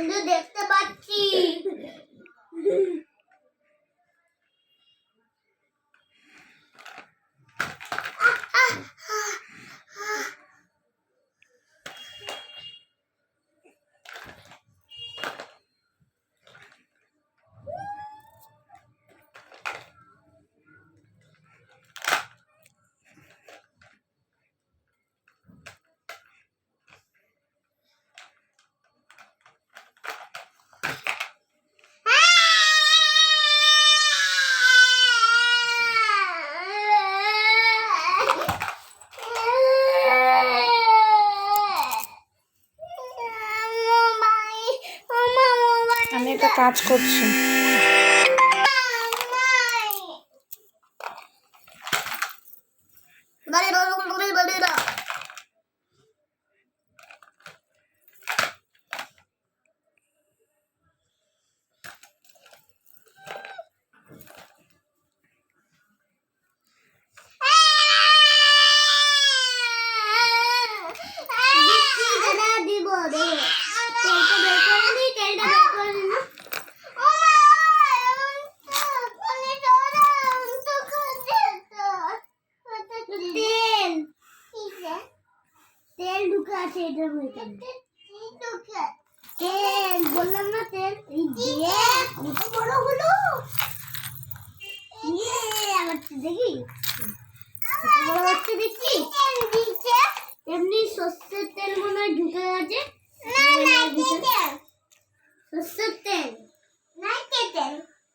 বন্ধু দেখতে পাচ্ছি। কাজ করছি। আছে এটার ভিতরে তেল বললাম না তেল। দিয়ে কত বড় হলো। ইয়ে দেখি? কত হচ্ছে দেখি? এমনি সর্ষের তেল মনে হয় ঢুকে গেছে। সর্ষের তেল। নারকেল তেল।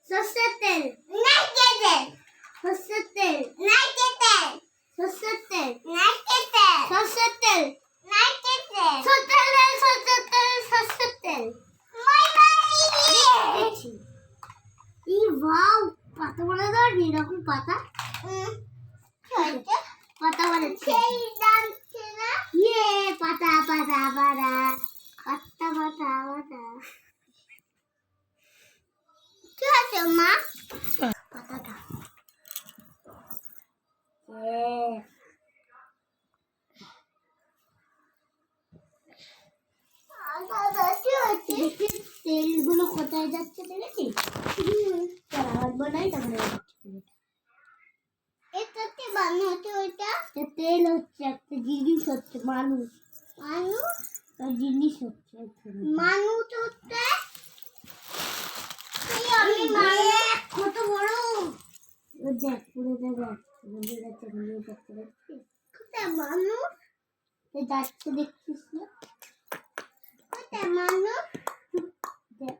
সর্ষের তেল। নারকেল তেল। সর্ষের তেল। নারকেল তেল। সর্ষের তেল। নারকেল তেল। সর্ষের তেল। পাতা বলে ধর এরকম পাতা পাতা পাতা পাতা পাতা পাতা পাতা পাতা কি আছে মা পাতাটা দেখি তেলগুলো কোথায় যাচ্ছে দেখেছিস চল বানাই তারপরে এটাতে বানাতে ওইটা? তেল হচ্ছে একটা জিনিস হচ্ছে মানুষ। মানুষ? জিনিস হচ্ছে মানুষ হচ্ছে? আমি মানুষ? কত বড়? দেখ পুরো দেখ যাচ্ছে দেখছিস কোথায় মানুষ? যাচ্ছে দেখছিস না? কোথায় মানুষ? দেখ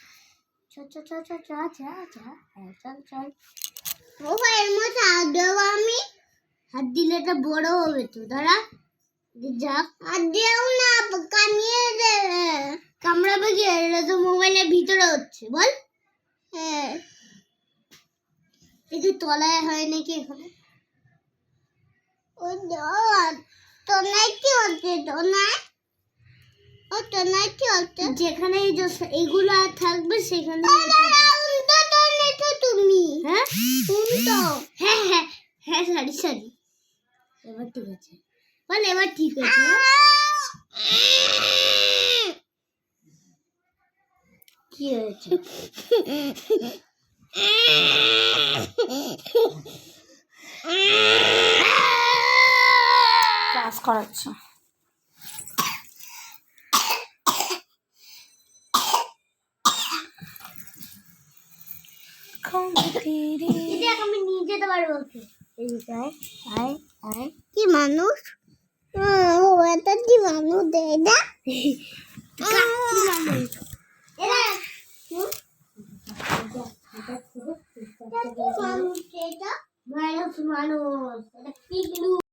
হ্যাঁ চল চল। মোবাইল মতো হাত দেবো আমি হাত দিলে এটা বড় হবে তো, দাঁড়া। হাত দিও না, কামিয়ে দেবে কামড়াবে কি? এটা তো মোবাইলের ভিতরে হচ্ছে, বল। হ্যাঁ। একটু তলায় হয় নাকি এখানে? ও তোনায় কি হচ্ছে? ও হচ্ছে যেখানে এই যে এগুলো আর থাকবে সেখানে তুমি। হ্যাঁ? হ্যাঁ হ্যাঁ হ্যাঁ সরি সরি এবার ঠিক আছে। বল এবার ঠিক আছে কি হয়েছে? ক্লাস করাচ্ছে। আমি নিজে তোমার বলছি। কি মানুষ? এটা কি মানুষ দেয় না